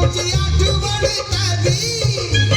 ताजी अठराशे एक्क्याण्णवची आठवण ताजी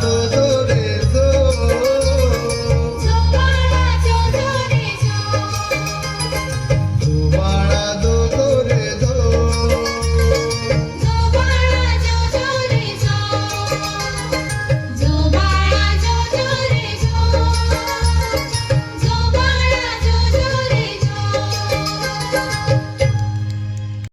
tudo